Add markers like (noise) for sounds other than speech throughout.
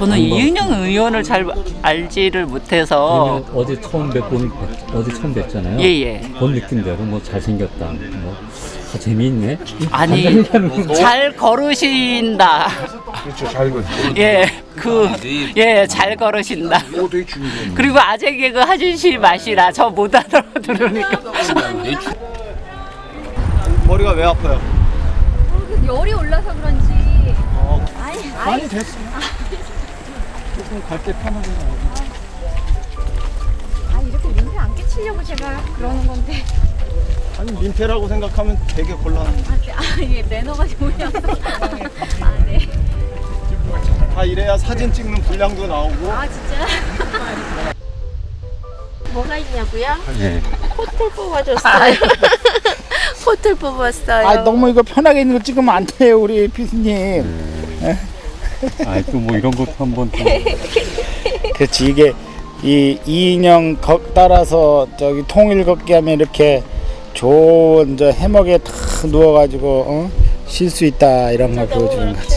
저는 이은영 의원을 잘 알지를 못해서 어제 처음 뵙고 어제 처음 뵀잖아요. 예예. 본 느낌대로 뭐 잘생겼다. 뭐 아, 재미있네. 아니 잘 걸으신다. 그렇죠. 잘 거. 예, 그, 예, 잘 걸으신다. 되게. 그리고 아재 개그 하시지 마시라. 저 못 알아들으니까. 머리가 왜 아파요? 열이 올라서 그런지. 아니, 아니, 많이 됐어. 조금 갈때 편하게 나오고. 아 이렇게 민폐 안 끼치려고 제가 그러는 건데. 아니 민폐라고 생각하면 되게 곤란. 아, 네. 아 이게 매너가 좋으셔서. (laughs) 아 네. 다 이래야 사진 찍는 분량도 나오고. 아 진짜. (laughs) 뭐가 있냐고요? 네. 호텔 뽑아줬어요. (laughs) 호텔 뽑았어요. 아 너무 이거 편하게 있는 거 찍으면 안 돼요 우리 피디님 아또 뭐 이런 것도 한번 좀 (laughs) 그렇지 이게 이 이인영 거, 따라서 저기 통일 걷기 하면 이렇게 좋은 저 해먹에 탁 누워가지고 어? 쉴 수 있다 이런 걸 보여주는 거지.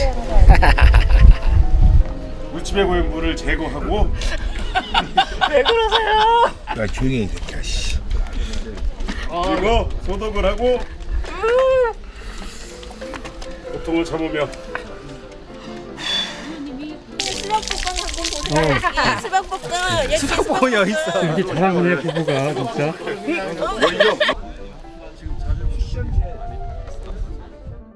물집에 고인 물을 제거하고. 야 조용히 해 새끼야. 씨. 그리고 소독을 하고. 고통을 참으며 수박볶음. 얘 수박볶음 여기 있어. 이렇게 잘하네 부부가 진짜. 멀리요.